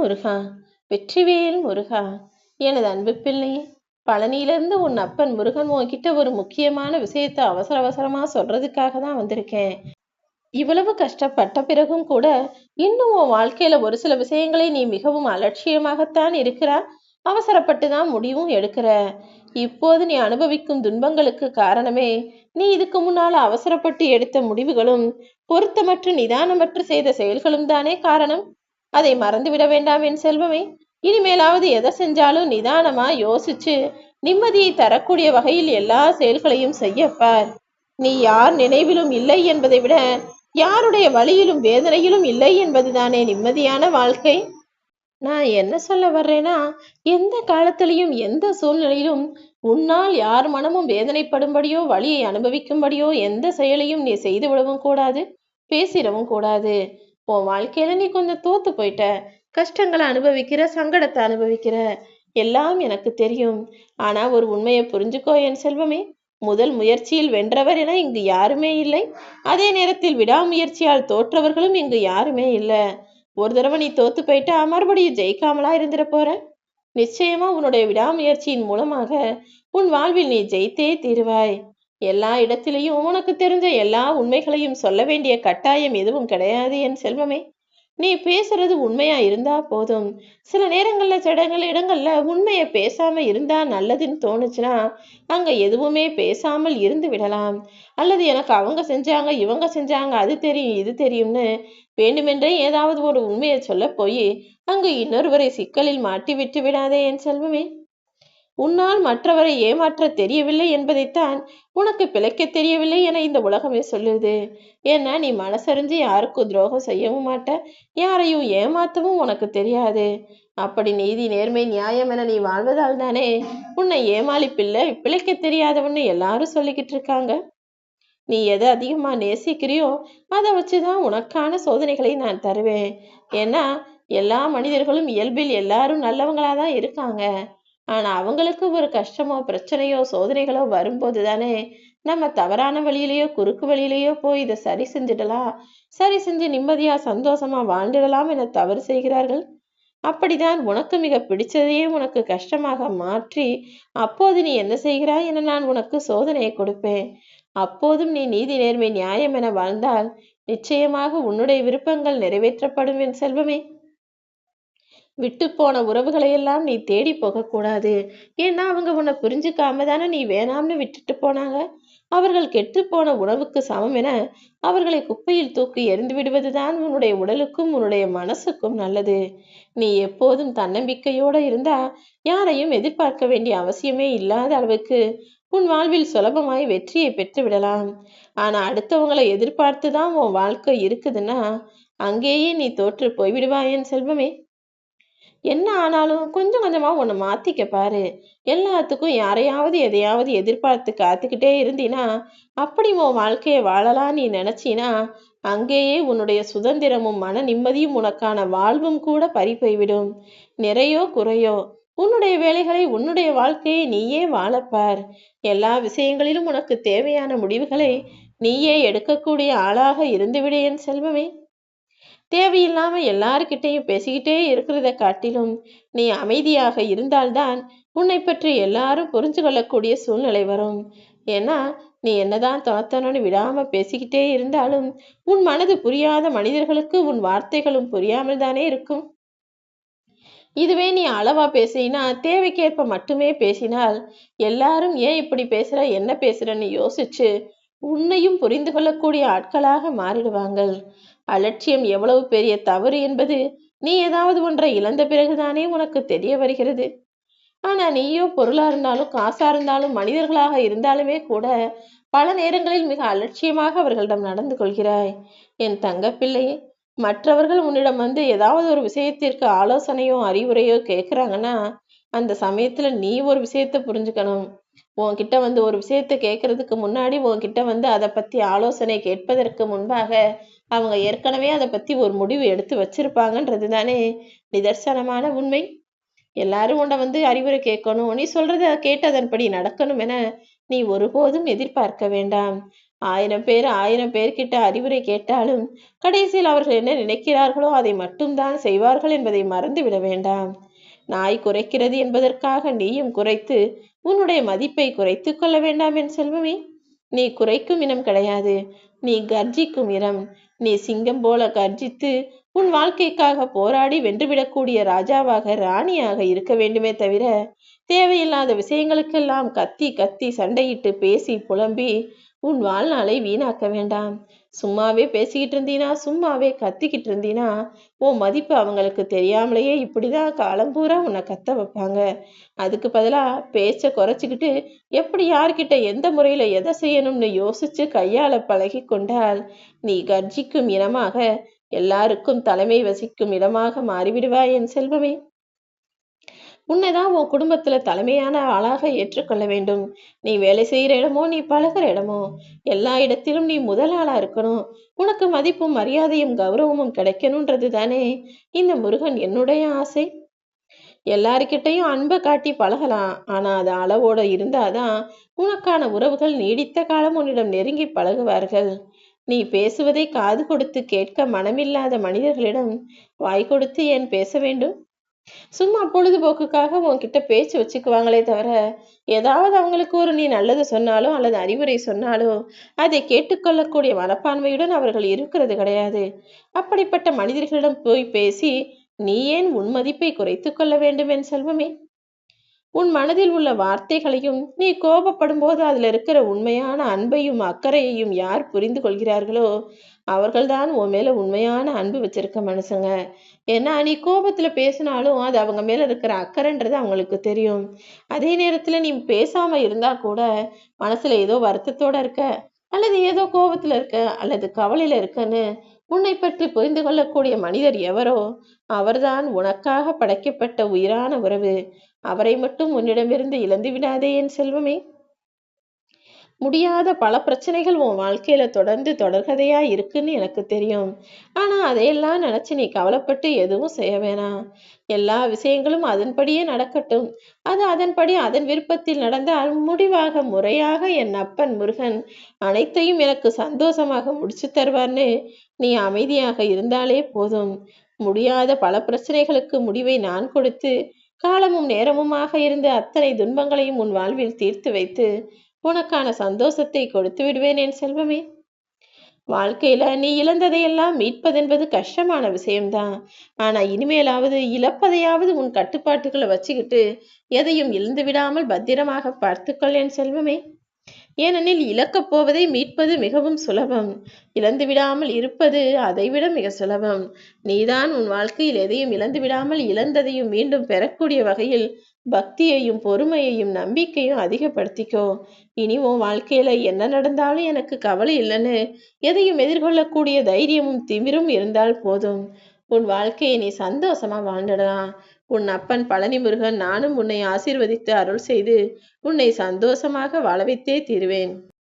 முருகா வெற்றிவேல் முருகா எனது அன்பு பிள்ளையே பழனியிலிருந்து உன் அப்பன் முருகன் உன்கிட்ட ஒரு முக்கியமான விஷயத்த அவசர அவசரமா சொல்றதுக்காக தான் வந்திருக்கேன். இவ்வளவு கஷ்டப்பட்ட பிறகும் கூட இன்னும் உன் வாழ்க்கையில ஒரு சில விஷயங்களை நீ மிகவும் அலட்சியமாகத்தான் இருக்கிறா அவசரப்பட்டு தான் முடிவும் எடுக்கிற. இப்போது நீ அனுபவிக்கும் துன்பங்களுக்கு காரணமே நீ இதுக்கு முன்னால் அவசரப்பட்டு எடுத்த முடிவுகளும் பொருத்தமற்று நிதானமற்று செய்த செயல்களும் தானே காரணம். அதை மறந்துவிட வேண்டாம் என் செல்வமே. இனிமேலாவது எதை செஞ்சாலும் நிதானமா யோசிச்சு நிம்மதியை தரக்கூடிய வகையில் எல்லா செயல்களையும் செய்யப்பார். நீ யார் நினைவிலும் இல்லை என்பதை விட யாருடைய வழியிலும் வேதனையிலும் இல்லை என்பதுதானே நிம்மதியான வாழ்க்கை. நான் என்ன சொல்ல வர்றேன்னா எந்த காலத்திலையும் எந்த சூழ்நிலையிலும் உன்னால் யார் மனமும் வேதனைப்படும்படியோ வழியை அனுபவிக்கும்படியோ எந்த செயலையும் நீ செய்து விடவும் கூடாது பேசிடவும் கூடாது. உன் வாழ்க்கையில நீ கொஞ்சம் தோத்து போயிட்ட. கஷ்டங்களை அனுபவிக்கிற சங்கடத்தை அனுபவிக்கிற. எல்லாம் எனக்கு தெரியும். ஆனா ஒரு உண்மையை புரிஞ்சுக்கோ என் செல்வமே. முதல் முயற்சியில் வென்றவர் என இங்கு யாருமே இல்லை. அதே நேரத்தில் விடாமுயற்சியால் தோற்றவர்களும் இங்கு யாருமே இல்லை. ஒரு தடவை நீ தோத்து போயிட்டா மறுபடியும் ஜெயிக்காமலா இருந்துட போற? நிச்சயமா உன்னுடைய விடாமுயற்சியின் மூலமாக உன் வாழ்வில் நீ ஜெயித்தே தீருவாய். எல்லா இடத்திலையும் உனக்கு தெரிஞ்ச எல்லா உண்மைகளையும் சொல்ல வேண்டிய கட்டாயம் எதுவும் கிடையாது என் செல்வமே. நீ பேசுறது உண்மையா இருந்தா போதும். சில நேரங்கள்ல சடங்கள் இடங்கள்ல உண்மைய பேசாம இருந்தா நல்லதுன்னு தோணுச்சுன்னா அங்க எதுவுமே பேசாமல் இருந்து விடலாம். அல்லது எனக்கு அவங்க செஞ்சாங்க இவங்க செஞ்சாங்க அது தெரியும் இது தெரியும்னு வேண்டுமென்றே ஏதாவது ஒரு உண்மையை சொல்ல போய் அங்கு இன்னொருவரை சிக்கலில் மாட்டி விட்டு விடாதே என் செல்வமே. உன்னால் மற்றவரை ஏமாற்ற தெரியவில்லை என்பதைத்தான் உனக்கு பிழைக்க தெரியவில்லை என இந்த உலகமே சொல்லுது. ஏன்னா நீ மனசறிஞ்சு யாருக்கும் துரோகம் செய்யவும் மாட்ட யாரையும் ஏமாத்தவும் உனக்கு தெரியாது. அப்படி நீதி நேர்மை நியாயம் என நீ வாழ்வதால் தானே உன்னை ஏமாளி பிள்ளை பிழைக்க தெரியாதவன்னு எல்லாரும் சொல்லிக்கிட்டு இருக்காங்க. நீ எதை அதிகமா நேசிக்கிறியோ அதை வச்சுதான் உனக்கான சோதனைகளை நான் தருவேன். ஏன்னா எல்லா மனிதர்களும் இயல்பில் எல்லாரும் நல்லவங்களா தான் இருக்காங்க. ஆனா அவங்களுக்கு ஒரு கஷ்டமோ பிரச்சனையோ சோதனைகளோ வரும்போது தானே நம்ம தவறான வழியிலேயோ குறுக்கு வழியிலேயோ போய் இதை சரி செஞ்சிடலாம் சரி செஞ்சு நிம்மதியா சந்தோஷமா வாழ்ந்துடலாம் என தவறு செய்கிறார்கள்? அப்படிதான் உனக்கு மிக பிடிச்சதையே உனக்கு கஷ்டமாக மாற்றி அப்போது நீ என்ன செய்கிறாய் என நான் உனக்கு சோதனையை கொடுப்பேன். அப்போதும் நீ நீதி நேர்மை நியாயம் என வாழ்ந்தால் நிச்சயமாக உன்னுடைய விருப்பங்கள் நிறைவேற்றப்படும் என் செல்வமே. விட்டு போன உறவுகளையெல்லாம் நீ தேடி போகக்கூடாது. ஏன்னா அவங்க உன்னை புரிஞ்சுக்காம தானே நீ வேணாம்னு விட்டுட்டு போனாங்க? அவர்கள் கெட்டு போன உணவுக்கு சமம் என அவர்களை குப்பையில் தூக்கி எரிந்து விடுவதுதான் உன்னுடைய உடலுக்கும் உன்னுடைய மனசுக்கும் நல்லது. நீ எப்போதும் தன்னம்பிக்கையோட இருந்தா யாரையும் எதிர்பார்க்க வேண்டிய அவசியமே இல்லாத அளவுக்கு உன் வாழ்வில் சுலபமாய் வெற்றியை பெற்று விடலாம். ஆனா அடுத்தவங்களை எதிர்பார்த்து தான் உன் வாழ்க்கை இருக்குதுன்னா அங்கேயே நீ தோற்று போய்விடுவாயேன் செல்வமே. என்ன ஆனாலும் கொஞ்சம் கொஞ்சமா உன்னை மாத்திக்க பாரு. எல்லாத்துக்கும் யாரையாவது எதையாவது எதிர்பார்த்து காத்துக்கிட்டே இருந்தீனா அப்படி உன் வாழ்க்கையை வாழலாம் நீ நினைச்சினா அங்கேயே உன்னுடைய சுதந்திரமும் மன நிம்மதியும் உனக்கான வாழ்வும் கூட பறி போய்விடும் நிறையோ குறையோ உன்னுடைய வேலைகளை உன்னுடைய வாழ்க்கையை நீயே வாழப்பார் எல்லா விஷயங்களிலும் உனக்கு தேவையான முடிவுகளை நீயே எடுக்கக்கூடிய ஆளாக இருந்துவிடு என் செல்வமே. தேவையில்லாம எல்லாருக்கிட்டையும் பேசிக்கிட்டே இருக்கிறத காட்டிலும் நீ அமைதியாக இருந்தால்தான் உன்னை பற்றி எல்லாரும் புரிஞ்சு கொள்ளக்கூடிய சூழ்நிலை வரும். ஏன்னா நீ என்னதான் தொணத்தனு விடாம பேசிக்கிட்டே இருந்தாலும் உன் மனது புரியாத மனிதர்களுக்கு உன் வார்த்தைகளும் புரியாமல் தானே இருக்கும். இதுவே நீ அளவா பேசினா தேவைக்கேற்ப மட்டுமே பேசினால் எல்லாரும் ஏன் இப்படி பேசுற என்ன பேசுறன்னு யோசிச்சு உன்னையும் புரிந்து கொள்ளக்கூடிய ஆட்களாக மாறிடுவாங்கள் அலட்சியம் எவ்வளவு பெரிய தவறு என்பது நீ ஏதாவது ஒன்றை இழந்த பிறகுதானே உனக்கு தெரிய வருகிறது. ஆனா நீயோ பொருளா இருந்தாலும் காசா இருந்தாலும் மனிதர்களாக இருந்தாலுமே கூட பல நேரங்களில் மிக அலட்சியமாக அவர்களிடம் நடந்து கொள்கிறாய். என் தங்கப்பிள்ளை மற்றவர்கள் உன்னிடம் வந்து ஏதாவது ஒரு விஷயத்திற்கு ஆலோசனையோ அறிவுரையோ கேட்குறாங்கன்னா அந்த சமயத்துல நீ ஒரு விஷயத்த புரிஞ்சுக்கணும். உன்கிட்ட வந்து ஒரு விஷயத்தை கேட்கறதுக்கு முன்னாடி உன்கிட்ட வந்து அதை பத்தி ஆலோசனை கேட்பதற்கு முன்பாக அவங்க ஏற்கனவே அதை பத்தி ஒரு முடிவு எடுத்து வச்சிருப்பாங்கன்றது தானே நிதர்சனமான உண்மை. எல்லாரும் உன்னை வந்து அறிவுரை கேட்கணும். நீ சொல்றத கேட்டு அதன்படி நடக்கணும் என நீ ஒருபோதும் எதிர்பார்க்க வேண்டாம். ஆயிரம் பேர் ஆயிரம் பேர்கிட்ட அறிவுரை கேட்டாலும் கடைசியில் அவர்கள் என்ன நினைக்கிறார்களோ அதை மட்டும்தான் செய்வார்கள் என்பதை மறந்துவிட வேண்டாம். நாய் குறைக்கிறது என்பதற்காக நீயும் குறைத்து உன்னுடைய மதிப்பை குறைத்து கொள்ள வேண்டாம் என் செல்வமே. நீ குறைக்கும் இனம் கிடையாது. நீ கர்ஜிக்கும் இனம். நீ சிங்கம் போல கர்ஜித்து உன் வாழ்க்கைக்காக போராடி வென்றுவிடக்கூடிய ராஜாவாக ராணியாக இருக்க வேண்டுமே தவிர தேவையில்லாத விஷயங்களுக்கெல்லாம் கத்தி கத்தி சண்டையிட்டு பேசி புலம்பி உன் வாழ்நாளை வீணாக்க வேண்டாம். சும்மாவே பேசிக்கிட்டு இருந்தீனா சும்மாவே கத்திக்கிட்டு இருந்தீனா உன் மதிப்பு அவங்களுக்கு தெரியாமலேயே இப்படிதான் காலம் பூரா உன்னை கத்த வைப்பாங்க. அதுக்கு பதிலாக பேச்சை குறைச்சிக்கிட்டு எப்படி யார்கிட்ட எந்த முறையில் எதை செய்யணும்னு யோசிச்சு கையாள பழகி கொண்டால் நீ கர்ஜிக்கும் இனமாக எல்லாருக்கும் தலைமை வசிக்கும் இடமாக மாறிவிடுவாய் என் செல்வமே. உன்னைதான் உன் குடும்பத்துல தலைமையான ஆளாக ஏற்றுக்கொள்ள வேண்டும். நீ வேலை செய்யற இடமோ நீ பழகிற இடமோ எல்லா இடத்திலும் நீ முதல் ஆளா இருக்கணும். உனக்கு மதிப்பும் மரியாதையும் கௌரவமும் கிடைக்கணும்ன்றது தானே? இந்த முருகன் என்னுடைய ஆசை. எல்லாருக்கிட்டையும் அன்பை காட்டி பழகலாம். ஆனா அது அளவோட இருந்தாதான் உனக்கான உறவுகள் நீடித்த காலம் உன்னிடம் நெருங்கி பழகுவார்கள். நீ பேசுவதை காது கொடுத்து கேட்க மனமில்லாத மனிதர்களிடம் வாய் கொடுத்து ஏன் பேச வேண்டும்? சும்மா பொழுதுபோக்குக்காக உன்கிட்ட பேச்சு வச்சுக்குவாங்களே தவிர ஏதாவது அவங்களுக்கு ஒரு நீ நல்லது சொன்னாலும் அல்லது அறிவுரை சொன்னாலும் அதை கேட்டுக்கொள்ளக்கூடிய மனப்பான்மையுடன் அவர்கள் இருக்கிறது கிடையாது. அப்படிப்பட்ட மனிதர்களிடம் போய் பேசி நீ ஏன் உன் மதிப்பை குறைத்து கொள்ள வேண்டும் என் செல்வமே? உன் மனதில் உள்ள வார்த்தைகளையும் நீ கோபப்படும் போது அதில் இருக்கிற உண்மையான அன்பையும் அக்கறையையும் யார் புரிந்து கொள்கிறார்களோ அவர்கள்தான் உன் மேல உண்மையான அன்பு வச்சிருக்க மனுஷங்க. ஏன்னா நீ கோபத்துல பேசினாலும் அது அவங்க மேல இருக்கிற அக்கறைன்றது அவங்களுக்கு தெரியும். அதே நேரத்துல நீ பேசாம இருந்தா கூட மனசுல ஏதோ வருத்தத்தோட இருக்க அல்லது ஏதோ கோபத்துல இருக்க அல்லது கவலையில இருக்கன்னு உன்னை பற்றி புரிந்து கொள்ளக்கூடிய மனிதர் எவரோ அவர்தான் உனக்காக படைக்கப்பட்ட உயிரான உறவு. அவரை மட்டும் உன்னிடமிருந்து இழந்து விடாதே என் செல்வமே. முடியாத பல பிரச்சனைகள் உன் வாழ்க்கையில தொடர்ந்து தொடர்கதையா இருக்குன்னு எனக்கு தெரியும். ஆனா அதையெல்லாம் நினைச்சு நீ கவலைப்பட்டு எதுவும் செய்ய வேணாம். எல்லா விஷயங்களும் அதன்படியே நடக்கட்டும். அது அதன்படி அதன் விருப்பத்தில் நடந்தால் முடிவாக முறையாக என் அப்பன் முருகன் அனைத்தையும் எனக்கு சந்தோஷமாக முடிச்சு தருவார்னு நீ அமைதியாக இருந்தாலே போதும். முடியாத பல பிரச்சனைகளுக்கு முடிவை நான் கொடுத்து காலமும் நேரமுமாக இருந்து அத்தனை துன்பங்களையும் உன் வாழ்வில் தீர்த்து வைத்து உனக்கான சந்தோஷத்தை கொடுத்து விடுவேன் என் செல்வமே. வாழ்க்கையில நீ இழந்ததையெல்லாம் மீட்பதென்பது கஷ்டமான விஷயம்தான். ஆனா இனிமேலாவது இழப்பதையாவது உன் கட்டுப்பாட்டுகளை வச்சுக்கிட்டு எதையும் இழந்து விடாமல் பத்திரமாக பார்த்துக்கொள் என் செல்வமே. ஏனெனில் இழக்கப் போவதை மீட்பது மிகவும் சுலபம். இழந்து விடாமல் இருப்பது அதைவிட மிக சுலபம். நீதான் உன் வாழ்க்கையில் எதையும் இழந்து விடாமல் இழந்ததையும் மீண்டும் பெறக்கூடிய வகையில் பக்தியையும் பொறுமையையும் நம்பிக்கையும் அதிகப்படுத்திக்கோ. இனி உன் வாழ்க்கையில என்ன நடந்தாலும் எனக்கு கவலை இல்லைன்னு எதையும் எதிர்கொள்ளக்கூடிய தைரியமும் திமிரும் இருந்தால் போதும். உன் வாழ்க்கையை நீ சந்தோஷமா வாழ்ந்துடலாம். உன் அப்பன் பழனி முருகன் நானும் உன்னை ஆசீர்வதித்து அருள் செய்து உன்னை சந்தோஷமாக வாழ வைத்தே தீருவேன்.